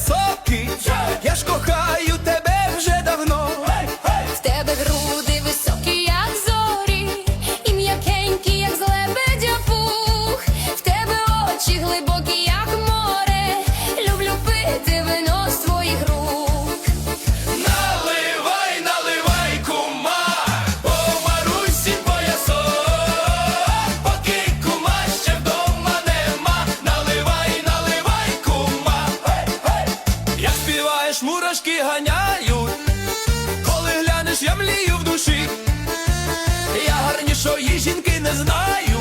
começou. знаєш, мурашки ганяють, коли глянеш, я млію в душі, я гарнішої жінки не знаю.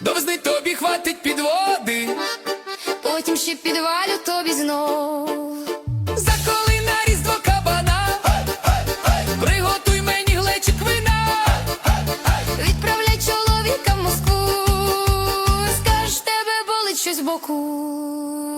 Довзни тобі хватить підводи, потім ще підвалю тобі знов. Заколи на різдво кабана, приготуй мені глечик вина, відправляй чоловіка в Москву, скаж тебе болить щось боку.